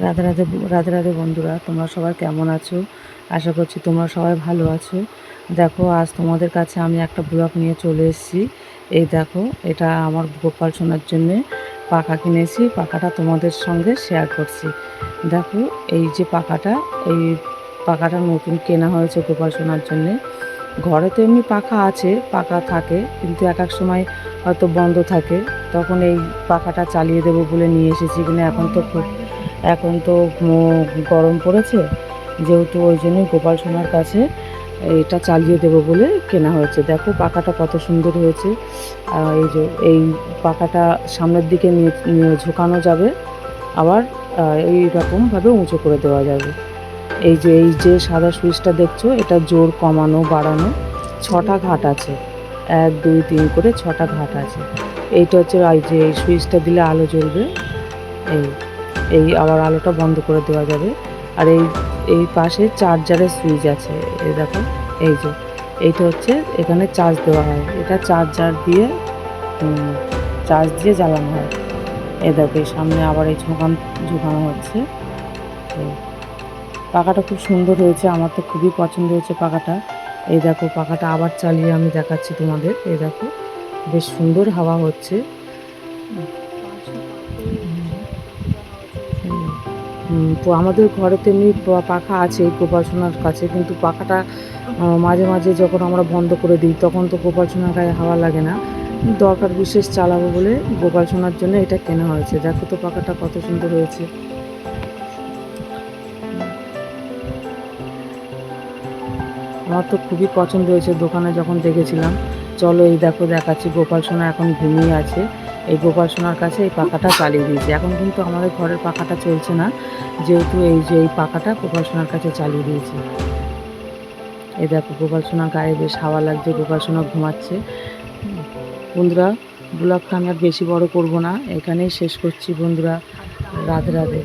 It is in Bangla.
রাধে রাধে রাধে রাধে বন্ধুরা, তোমরা সবাই কেমন আছো? আশা করছি তোমরা সবাই ভালো আছো। দেখো, আজ তোমাদের কাছে আমি একটা ব্লগ নিয়ে চলে এসেছি। এই দেখো, এটা আমার গোপাল সোনার জন্যে পাখা কিনেছি। পাখাটা তোমাদের সঙ্গে শেয়ার করছি। দেখো, এই যে পাখাটা, এই পাখাটা নতুন কেনা হয়েছে গোপাল সোনার জন্যে। ঘরে তো এমনি পাখা আছে, পাখা থাকে, কিন্তু এক এক সময় হয়তো বন্ধ থাকে। তখন এই পাখাটা চালিয়ে দেবো বলে নিয়ে এসেছি কিনা, এখন তো খুব এখন তো গরম পড়েছে, যেহেতু ওই জন্যই গোপাল সোনার কাছে এটা চালিয়ে দেবো বলে কেনা হয়েছে। দেখো পাখাটা কত সুন্দর হয়েছে। এই যে, এই পাখাটা সামনের দিকে নিয়ে ঝুঁকানো যাবে। আবার এইরকমভাবে উঁচু করে দেওয়া যাবে। এই যে এই যে সাদা সুইচটা দেখছ, এটা জোর কমানো, বাড়ানো ছটা ঘাট আছে। এক, দুই, তিন করে ছটা ঘাট আছে। এইটা হচ্ছে, এই যে, এই সুইচটা দিলে আলো জ্বলবে। এই। এই আবার আলোটা বন্ধ করে দেওয়া যাবে। আর এই এই পাশে চার্জারের সুইচ আছে। এই দেখো, এই যে, এইটা হচ্ছে এখানে চার্জ দেওয়া হয়। এটা চার্জার দিয়ে চার্জ দিয়ে জ্বালানো হয়। এই দেখো সামনে আবার এই ঝোঁকান, ঝোঁকানো হচ্ছে। পাখাটা খুব সুন্দর হয়েছে। আমার তো খুবই পছন্দ হয়েছে পাখাটা। এই দেখো, পাখাটা আবার চালিয়ে আমি দেখাচ্ছি তোমাদের। এই দেখো, বেশ সুন্দর হাওয়া হচ্ছে। তো আমাদের ঘরে তো এমনি পাখা আছে গোপাল সোনার কাছে, কিন্তু পাখাটা মাঝে মাঝে যখন আমরা বন্ধ করে দিই, তখন তো গোপাল সোনার গায়ে হাওয়া লাগে না। দরকার বিশেষ চালাবো বলে গোপাল সোনার জন্য এটা কেনা হয়েছে। দেখো তো পাখাটা কত সুন্দর হয়েছে। আমার তো খুবই পছন্দ হয়েছে, দোকানে যখন দেখেছিলাম। চলো এই দেখো, দেখাচ্ছি। গোপাল সোনা এখন ঘুমিয়ে আছে। এই গোপাল সোনার কাছে এই পাখাটা চালিয়ে দিয়েছে। এখন কিন্তু আমাদের ঘরের পাখাটা চলছে না। যেহেতু এই যে এই পাখাটা গোপাল সোনার কাছে চালিয়ে দিয়েছে। এই দেখো গোপাল সোনার গায়ে বেশ হাওয়া লাগছে গোপাল সোনা ঘুমাচ্ছে। বন্ধুরা ব্লগটা আমি আর বেশি বড় করব না। এখানেই শেষ করছি বন্ধুরা, রাধে রাধে।